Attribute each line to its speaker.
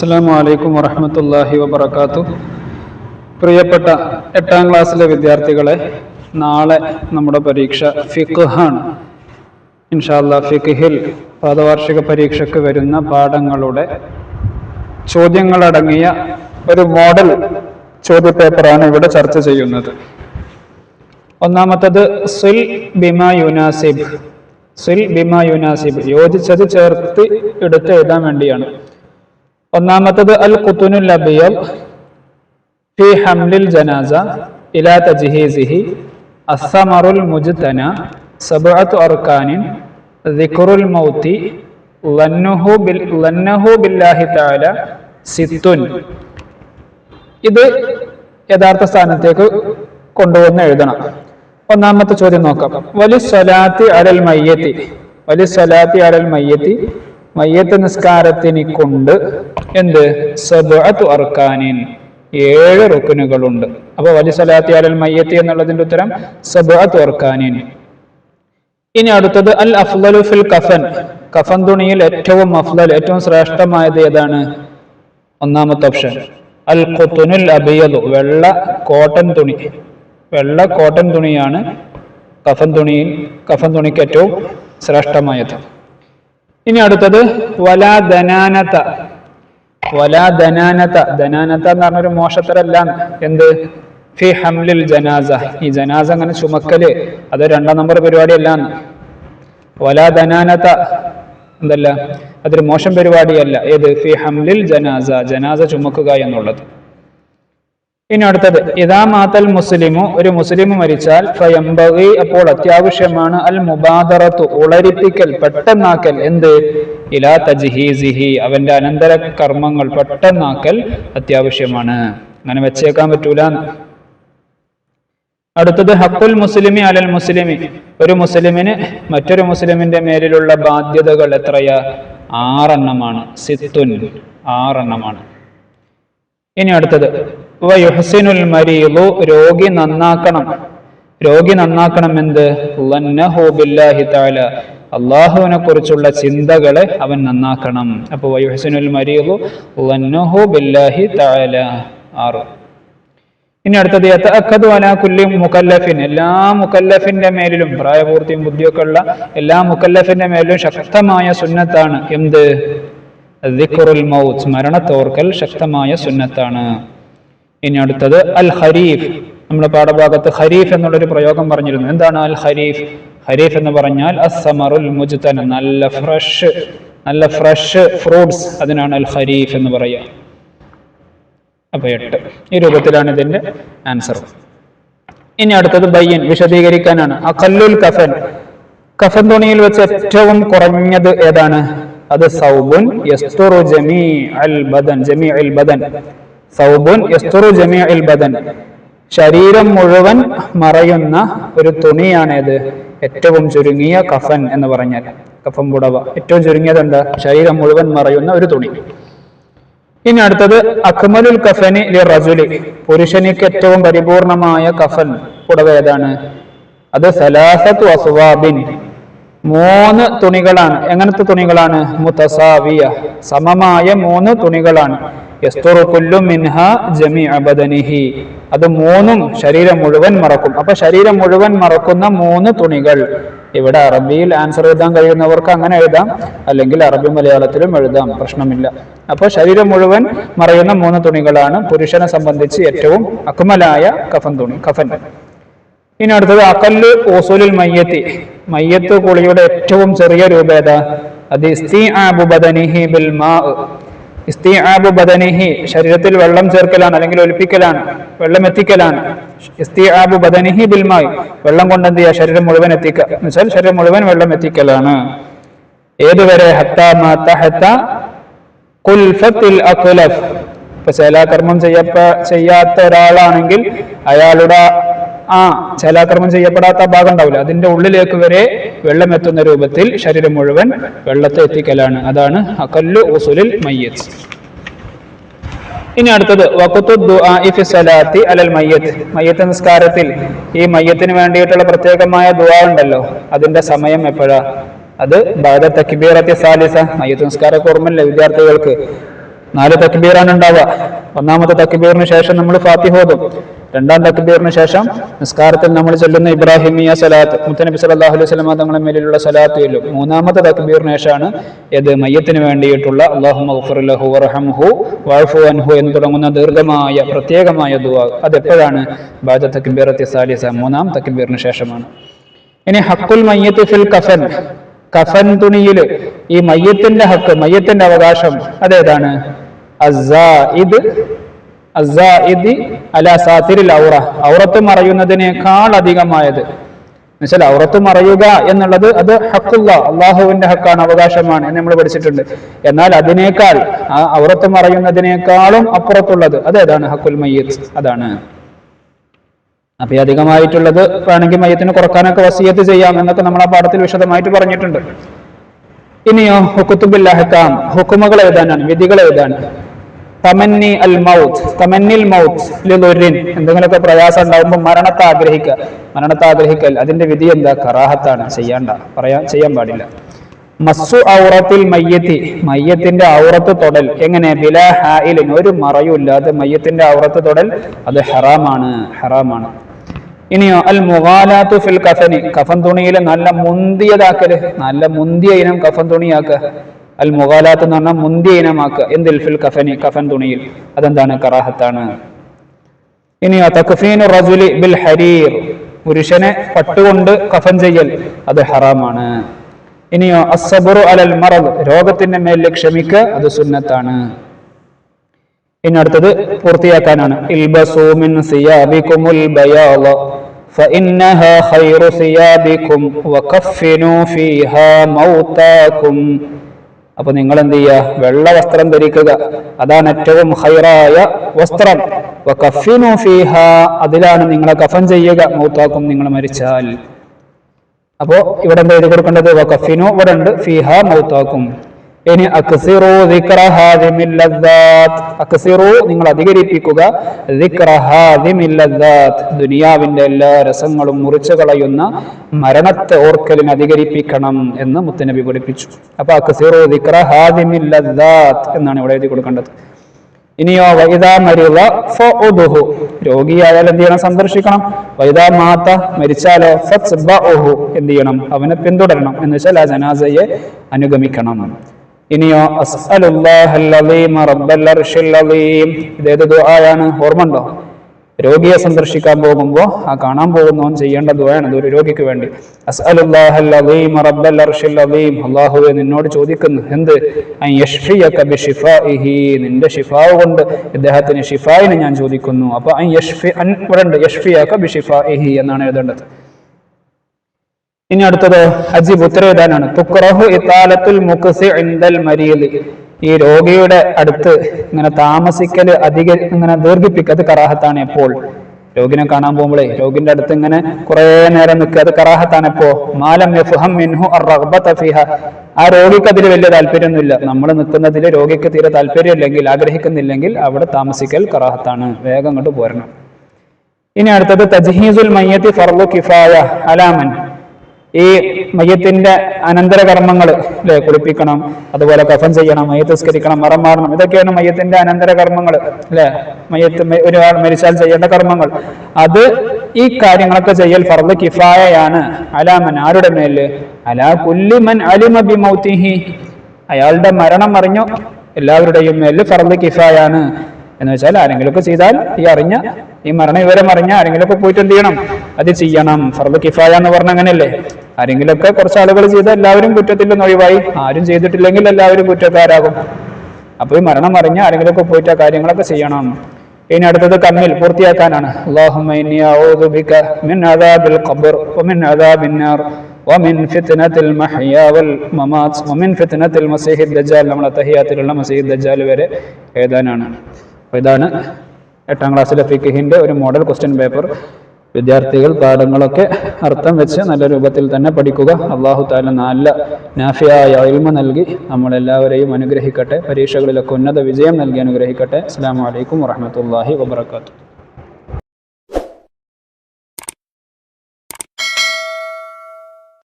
Speaker 1: അസ്സാം വലൈക്കും വറഹമത്തല്ലാഹി വബർക്കാത്തു പ്രിയപ്പെട്ട എട്ടാം ക്ലാസ്സിലെ വിദ്യാർത്ഥികളെ നാളെ നമ്മുടെ പരീക്ഷ ഫിഖാണ്. ഇൻഷാല്ല ഫിഖിൽ പാദവാർഷിക പരീക്ഷയ്ക്ക് വരുന്ന പാഠങ്ങളുടെ ചോദ്യങ്ങളടങ്ങിയ ഒരു മോഡൽ ചോദ്യപേപ്പറാണ് ഇവിടെ ചർച്ച ചെയ്യുന്നത്. ഒന്നാമത്തത് സുൽ ബിമ യുനാസിബ്. സുൽ ബിമ യുനാസിബ്. യോജിച്ചത് ചേർത്ത് എടുത്ത് എഴുതാൻ വേണ്ടിയാണ്. ഒന്നാമത്തത് അൽ കുത്തുനുൽ അബിയൽ ഫി ഹംലിൽ ജനാസ ഇലാ തജ്ഹീസിഹി അസ്സമറുൽ മുജ്തന സബഅത്ത് അർക്കാനിൻ ദിക്റുൽ മൗതി ലന്നുഹു ബിൽ ലന്നഹു ബില്ലാഹി തആല സിത്തുൻ. ഇത് യഥാർത്ഥ സ്ഥാനത്തേക്ക് കൊണ്ടുവന്ന് എഴുതണം. ഒന്നാമത്തെ ചോദ്യം നോക്കാം. വലി സ്വലാത്തി അലൽ മയ്യത്തി. വലി സ്വലാത്തി അലൽ മയ്യത്തി. മയ്യത്ത് നിസ്കാരത്തിന് കൊണ്ട് എന്ത്? സബഅത്തു അർക്കാനിൻ. ഏഴ് റുക്കുനുകളുണ്ട് അപ്പൊ വലി സലാത്തി അലൽ മയ്യത്തി എന്നുള്ളതിന്റെ ഉത്തരം സബഅത്തു അർക്കാനിൻ. ഇനി അടുത്തത് അൽ അഫ്ലു ഫിൽ കഫൻ. കഫൻ തുണിയിൽ ഏറ്റവും അഫ്ലൽ ഏറ്റവും ശ്രേഷ്ഠമായത് ഏതാണ്? ഒന്നാമത്തെ ഓപ്ഷൻ. അൽ ഖുത്തുനുൽ അബിയദു. വെള്ള കോട്ടൺ തുണി. വെള്ള കോട്ടൺ തുണിയാണ് കഫൻ തുണിയിൽ കഫൻ തുണിക്ക് ഏറ്റവും ശ്രേഷ്ഠമായത്. ഇനി അടുത്തത് വലാ ദനാനത. വലാ ധനാനത ധനാനത എന്ന് പറഞ്ഞൊരു മോശത്തരല്ല എന്ത്? ഫി ഹംലിൽ ജനാസ. ഈ ജനാസ അങ്ങനെ ചുമക്കൽ അത് രണ്ടാം നമ്പർ പരിപാടിയല്ല വലാ ധനാനത എന്തല്ല? അതൊരു മോശം പരിപാടിയല്ല. ഏത്? ഫി ഹംലിൽ ജനാസ. ജനാസ ചുമക്കുക എന്നുള്ളത്. ഇനി അടുത്തത്. ഇതാ മാത്തൽ മുസ്ലിമു. ഒരു മുസ്ലിം മരിച്ചാൽ അപ്പോൾ അത്യാവശ്യമാണ് അൽ മുബാദറത്തു. ഉളരിപ്പിക്കൽ പെട്ടെന്നാക്കൽ. എന്ത്? ഇലാ തജ്ഹീസിഹി അവന്റെ അനന്തര കർമ്മങ്ങൾ പെട്ടെന്നാക്കൽ അത്യാവശ്യമാണ്. അങ്ങനെ വെച്ചേക്കാൻ പറ്റൂല. അടുത്തത് ഹക്കുൽ മുസ്ലിമി അലൽ മുസ്ലിമി. ഒരു മുസ്ലിമിന് മറ്റൊരു മുസ്ലിമിന്റെ മേലിലുള്ള ബാധ്യതകൾ എത്രയാ? ആറെണ്ണമാണ്. സിത്തുൻ ആറെണ്ണമാണ്. ഇനി അടുത്തത് വയുഹസിനുൽ മരീബു രോഗി നന്നാക്കണം. രോഗി നന്നാക്കണം എന്ത് ലന്നഹു ബില്ലാഹി തആല. അള്ളാഹുവിനെ കുറിച്ചുള്ള ചിന്തകളെ അവൻ നന്നാക്കണം. അപ്പോൾ വയുഹസിനുൽ മരിയു ബില്ലാഹി താല ആറ്. ഇനി അടുത്തത് യതഅക്കദു അലാ കുല്ലി മുക്കല്ലഫിൻ എല്ലാ മുക്കല്ലഫിന്റെ മേലിലും പ്രായപൂർത്തിയും ബുദ്ധിയൊക്കെ ഉള്ള എല്ലാ മുക്കല്ലഫിന്റെ മേലിലും ശക്തമായ സുന്നത്താണ് എന്ത്? ദിക്റുൽ മൗത്ത് മരണത്തോർക്കൽ ശക്തമായ സുന്നത്താണ്. ഇനി അടുത്തത് അൽ ഹരീഫ് നമ്മുടെ പാഠഭാഗത്ത് ഹരീഫ് എന്നുള്ളൊരു പ്രയോഗം പറഞ്ഞിരുന്നു. എന്താണ് അൽ ഖരീഫ്? ഖരീഫ് എന്ന് പറഞ്ഞാൽ അസമറുൽ മുജ്തന നല്ല ഫ്രഷ് നല്ല ഫ്രഷ് ഫ്രൂട്ട്സ് അതിനാണ് അൽ ഖരീഫ് എന്ന് പറയുക. അപ്പൊ എട്ട്. ഈ രൂപത്തിലാണ് ഇതിന്റെ ആൻസർ ഇനി അടുത്തത് ബയ്യൻ വിശദീകരിക്കാനാണ്. അഖല്ലുൽ കഫൻ. കഫൻ തുണിയിൽ വെച്ച് ഏറ്റവും കുറഞ്ഞത് ഏതാണ്? അത് സൗബുൻ ജമീ അൽ ബദൻ ജമീ അൽ ബദൻ. സൗബുൻ ജമീ അൽ ബദൻ. ശരീരം മുഴുവൻ മറയുന്ന ഒരു തുണിയാണേത്. ഏറ്റവും ചുരുങ്ങിയ കഫൻ എന്ന് പറഞ്ഞാൽ കഫൻ പുടവ. ഏറ്റവും ചുരുങ്ങിയത് എന്താ? ശരീരം മുഴുവൻ മറയുന്ന ഒരു തുണി. ഇനി അടുത്തത് അക്മലുൽ കഫനി റജുലി. പുരുഷനിക്ക് ഏറ്റവും പരിപൂർണമായ കഫൻ പുടവ ഏതാണ്? അത് സലാസത്തു അസുവാബിൻ. മൂന്ന് തുണികളാണ്. എങ്ങനത്തെ തുണികളാണ്? മുത്തസാവിയ സമമായ മൂന്ന് തുണികളാണ്. മിൻഹ അത് മൂന്നും ശരീരം മുഴുവൻ മറക്കും. അപ്പൊ ശരീരം മുഴുവൻ മറക്കുന്ന മൂന്ന് തുണികൾ. ഇവിടെ അറബിയിൽ ആൻസർ എഴുതാൻ കഴിയുന്നവർക്ക് അങ്ങനെ എഴുതാം. അല്ലെങ്കിൽ അറബി മലയാളത്തിലും എഴുതാം. പ്രശ്നമില്ല. അപ്പോൾ ശരീരം മുഴുവൻ മറയുന്ന മൂന്ന് തുണികളാണ് പുരുഷനെ സംബന്ധിച്ച് ഏറ്റവും അക്മലായ കഫൻ തുണി കഫൻ. ഇനി അടുത്തത് അക്കല്ല് ഓസൂലിൽ മയ്യത്തി. മയ്യത്ത് കുളിയുടെ ഏറ്റവും ചെറിയ രൂപേത. അത് ഇസ്തിആബു ബദനിഹി ശരീരത്തിൽ വെള്ളം ചേർക്കലാണ് അല്ലെങ്കിൽ ഒലിപ്പിക്കലാണ് വെള്ളം എത്തിക്കലാണ്. ഇസ്തിആബു ബദനിഹി ബിൽമായി വെള്ളം കൊണ്ട് എന്ത് ചെയ്യുക ശരീരം മുഴുവൻ എത്തിക്കുക എന്നുവെച്ചാൽ ശരീരം മുഴുവൻ വെള്ളം എത്തിക്കലാണ്. ഏതുവരെ? ഇപ്പൊ ശേലാകർമ്മം ചെയ്യപ്പ ചെയ്യാത്ത ഒരാളാണെങ്കിൽ അയാളുടെ ആ ചലാക്രമം ചെയ്യപ്പെടാത്ത ഭാഗം ഉണ്ടാവില്ല. അതിന്റെ ഉള്ളിലേക്ക് വരെ വെള്ളം എത്തുന്ന രൂപത്തിൽ ശരീരം മുഴുവൻ വെള്ളത്തെ എത്തിക്കലാണ്. അതാണ് അക്കല്ലു ഉസുലിൽ മയ്യത്ത്. ഇനി അടുത്തത് വക്കുത്തുലാത്തി അലൽ മയ്യത്ത്. മയ്യത്ത് നിസ്കാരത്തിൽ ഈ മയ്യത്തിന് വേണ്ടിയിട്ടുള്ള പ്രത്യേകമായ ദുവാ ഉണ്ടല്ലോ. അതിന്റെ സമയം എപ്പോഴാ? അത് ബാദ തക്ബീറത്തി സാലിസ. മയ്യത്ത് നിസ്കാര ഓർമ്മയില്ല വിദ്യാർത്ഥികൾക്ക്? നാല് തക്ബീറാണ് ഉണ്ടാവുക. ഒന്നാമത്തെ തക്ബീറിന് ശേഷം നമ്മൾ ഫാത്തിഹ ഓതും. രണ്ടാം തക്ബീറിന് ശേഷം നിസ്കാരത്തിൽ നമ്മൾ ചെല്ലുന്ന ഇബ്രാഹിമിയ സലാത്ത് മുത്തനബി സലാഹു അലൈഹി സ്വലമ തങ്ങളുടെ മേലിലുള്ള സലാത്ത് ചെല്ലും. മൂന്നാമത്തെ തക്ബീറിന് ശേഷമാണ് ഇത് മയ്യത്തിന് വേണ്ടിയിട്ടുള്ള അൻഹു എന്ന് തുടങ്ങുന്ന ദീർഘമായ പ്രത്യേകമായ ദുവാ അത് എപ്പോഴാണ് ബാദ തക്ബീറത്തി സാലിസ. മൂന്നാം തക്ബീറിന് ശേഷമാണ്. ഇനി ഹക്കുൽ മയ്യത്ത് ഫിൽ കഫൻ. കഫൻ തുണിയിൽ ഈ മയ്യത്തിന്റെ ഹക്ക് മയ്യത്തിന്റെ അവകാശം അതേതാണ്? അല സാത്തിരിൽ ഔറ. ഔറത്ത് മറയുന്നതിനേക്കാൾ അധികമായത്. എന്നുവെച്ചാൽ ഔറത്ത് മറയുക എന്നുള്ളത് അത് ഹക്കുള്ള അള്ളാഹുവിന്റെ ഹക്കാണ് അവകാശമാണ് എന്ന് നമ്മൾ പഠിച്ചിട്ടുണ്ട്. എന്നാൽ അതിനേക്കാൾ ആ ഔറത്ത് മറയുന്നതിനേക്കാളും അപ്പുറത്തുള്ളത് അതേതാണ്? ഹക്കുൽ മയ്യത്ത്. അതാണ്. അപ്പൊ അധികമായിട്ടുള്ളത് വേണമെങ്കിൽ മയത്തിന് കുറക്കാനൊക്കെ വസീയത്ത് ചെയ്യാം എന്നൊക്കെ നമ്മൾ ആ പാഠത്തിൽ വിശദമായിട്ട് പറഞ്ഞിട്ടുണ്ട്. ഇനിയോ ഹുക്കുത്തുബിൽ ഹുക്കുമകൾ എഴുതാനാണ് വിധികൾ എഴുതാൻ. തമന്നി അൽ മൗത്ത് തമന്നിൽ മൗത്ത് ലിലുരിൻ. എന്തെങ്കിലുമൊക്കെ പ്രയാസം ഉണ്ടാകുമ്പോൾ മരണത്തെ ആഗ്രഹിക്കുക. മരണത്തെ ആഗ്രഹിക്കൽ. അതിന്റെ വിധി എന്താ? കറാഹത്താണ്. ചെയ്യണ്ട. പറയാൻ ചെയ്യാൻ പാടില്ല. മസ്സു ഔറത്തിൽ മയ്യത്തി. മയ്യത്തിന്റെ ഔറത്ത് തൊടൽ. എങ്ങനെ? ബില ഹായിലിൻ ഒരു മറയുമില്ലാതെ മയ്യത്തിന്റെ ഔറത്ത് തൊടൽ അത് ഹറാമാണ്. ഹറാമാണ്. ഇനിയോ അൽ മുഗാലാത്തു ഫിൽ കഫനി. കഫൻ തുണിയിൽ നല്ല മുന്തിയതാക്കൽ. നല്ല മുന്തിയ ഇനം കഫൻ തുണിയാക്കുക. അൽ മുഗാലാത്ത് എന്ന് പറഞ്ഞാൽ മുന്തിയ ഇനമാക്കുക എന്തിൽ ഫിൽ കഫനി കഫൻ തുണിയിൽ അതെന്താണ് കറാഹത്താണ് ഇനിയോ തക്ഫീനു റജുലി ബിൽ ഹരീർ പുരുഷനെ പട്ടുകൊണ്ട് കഫൻ ചെയ്യൽ അത് ഹറാമാണ് ഇനിയോ അസബുറു അലൽ മറദ് രോഗത്തിന്റെ മേൽ ക്ഷമിക്കുക അത് സുന്നത്താണ് ഇനി അടുത്തത് പൂർത്തിയാക്കാനാണ് ഇൽബസു മിൻ സിയാബികുമുൽ ബയാള فإنها خير ثيابكم وكفنوا فيها موتاكم അപ്പൊ നിങ്ങൾ എന്ത് ചെയ്യുക വെള്ള വസ്ത്രം ധരിക്കുക. അതാണ് ഏറ്റവും ഹൈറായ വസ്ത്രം. അതിലാണ് നിങ്ങളെ കഫൻ ചെയ്യുക. മൗത്താക്കും നിങ്ങൾ മരിച്ചാൽ. അപ്പോ ഇവിടെ എന്താ എഴുതി കൊടുക്കേണ്ടത്? ഇവിടെ ഉണ്ട്. ഫീഹ മൗത്താക്കും. ഇനി അക്സിറു അക്സിറു നിങ്ങൾ അധികരിപ്പിക്കുക. ദുനിയാവിന്റെ എല്ലാ രസങ്ങളും മുറിച്ചു കളയുന്ന മരണത്തെ ഓർക്കലിന് അധികരിപ്പിക്കണം എന്ന് മുത്തനബി പഠിപ്പിച്ചു. അപ്പൊ അക്സിറു എന്നാണ് ഇവിടെ എഴുതി കൊടുക്കേണ്ടത്. ഇനിയോ വൈദാ മരിള ഫുഹു രോഗിയായാൽ എന്ത് ചെയ്യണം? സന്ദർശിക്കണം. വൈദാ മാത മരിച്ചാലോ? ഫത്ബഉഹു എന്ത് ചെയ്യണം? അവനെ പിന്തുടരണം. എന്ന് വെച്ചാൽ ആ ജനാസയെ അനുഗമിക്കണം. ഇനിയോ ഇതേത് ദുആയാണ്? ഓർമ്മണ്ടോ രോഗിയെ സന്ദർശിക്കാൻ പോകുമ്പോൾ ആ കാണാൻ പോകുന്നവൻ ചെയ്യേണ്ട ദുആയാണ്. ഒരു രോഗിക്ക് വേണ്ടി. അല്ലാഹുവേ നിന്നോട് ചോദിക്കുന്നു എന്ത്? നിന്റെ ഷിഫാവ് കൊണ്ട് ഇദ്ദേഹത്തിന് ഷിഫായിന് ഞാൻ ചോദിക്കുന്നു. അപ്പൊ എന്നാണ് എഴുതേണ്ടത്. ഇനി അടുത്തത് അജിബ് ഉത്തരവിടാനാണ്. തുക്റഹു ഇത്താലത്തുൽ മുഖസി ഇൻദൽ മരീദ്. ഈ രോഗിയുടെ അടുത്ത് ഇങ്ങനെ താമസിക്കൽ അധിക ഇങ്ങനെ ദീർഘിപ്പിക്കുക. അത് കറാഹത്താണ് എപ്പോൾ? രോഗിനെ കാണാൻ പോകുമ്പോഴേ രോഗിന്റെ അടുത്ത് ഇങ്ങനെ കുറെ നേരം നിൽക്കുക. അത് കറാഹത്താണ് എപ്പോ? മാലം ആ രോഗിക്ക് അതിൽ വലിയ താല്പര്യമൊന്നുമില്ല. നമ്മൾ നിൽക്കുന്നതിൽ രോഗിക്ക് തീരെ താല്പര്യമില്ലെങ്കിൽ ആഗ്രഹിക്കുന്നില്ലെങ്കിൽ അവിടെ താമസിക്കൽ കറാഹത്താണ്. വേഗം അങ്ങോട്ട് പോരണം. ഇനി അടുത്തത് തജ്ഹീസുൽ മയ്യത്തി ഫർവു കിഫായ അലാമൻ. ഈ മയ്യത്തിന്റെ അനന്തരകർമ്മങ്ങൾ അല്ലെ കുളിപ്പിക്കണം അതുപോലെ കഫൻ ചെയ്യണം മയ്യത്ത് സ്കരിക്കണം മറം മാറണം ഇതൊക്കെയാണ് മയ്യത്തിന്റെ അനന്തരകർമ്മങ്ങൾ അല്ലെ മയ്യത്ത് ഒരാൾ മരിച്ചാൽ ചെയ്യേണ്ട കർമ്മങ്ങൾ. അത് ഈ കാര്യങ്ങളൊക്കെ ചെയ്യൽ ഫർദ് കിഫായയാണ്. അലാമൻ ആരുടെ മേൽ? അലാ കുല്ലിമൻ അലിമബി മൗത്തിഹി അയാളുടെ മരണം അറിഞ്ഞു എല്ലാവരുടെയും മേൽ ഫർദ് കിഫായാണ്. എന്ന് വെച്ചാൽ ആരെങ്കിലുമൊക്കെ ചെയ്താൽ ഈ അറിഞ്ഞ ഈ മരണ വിവരം അറിഞ്ഞ ആരെങ്കിലുമൊക്കെ പോയിട്ട് എന്ത് ചെയ്യണം അത് ചെയ്യണം ഫർദ് കിഫായ എന്ന് പറഞ്ഞ അങ്ങനെയല്ലേ ആരെങ്കിലുമൊക്കെ കുറച്ച് ആളുകൾ ചെയ്താൽ എല്ലാവരും കുറ്റത്തിൽ നിന്ന് ഒഴിവായി ആരും ചെയ്തിട്ടില്ലെങ്കിൽ എല്ലാവരും കുറ്റക്കാരാകും അപ്പൊ ഈ മരണം അറിഞ്ഞ ആരെങ്കിലുമൊക്കെ പോയിട്ട് ആ കാര്യങ്ങളൊക്കെ ചെയ്യണം ഇനി അടുത്തത് കമ്മിൽ പൂർത്തിയാക്കാനാണ് അല്ലാഹുമ്മ ഇന്നി അഊദു ബിക മിൻ അദാബിൽ ഖബർ വമിൻ അദാബിൻ നാർ ومن فتنة المحيا والممات ومن فتنة المسيح الدجال നമ്മളെ തഹിയാത്തിലുള്ള മസീഹ് ദജ്ജാൽ വരെ എഴുതാനാണ് അപ്പൊ ഇതാണ് എട്ടാം ക്ലാസ്സിലെ ഫിഖിന്റെ ഒരു മോഡൽ ക്വസ്റ്റ്യൻ പേപ്പർ വിദ്യാർത്ഥികൾ പാഠങ്ങളൊക്കെ അർത്ഥം വെച്ച് നല്ല രൂപത്തിൽ തന്നെ പഠിക്കുക. അള്ളാഹു താല നല്ല നാഫിയായ ഇൽമ നൽകി നമ്മളെല്ലാവരെയും അനുഗ്രഹിക്കട്ടെ. പരീക്ഷകളിലൊക്കെ ഉന്നത വിജയം നൽകി അനുഗ്രഹിക്കട്ടെ. അസ്സാം വലൈക്കും വാഹമത്തല്ലാഹി വാബർക്കാത്തു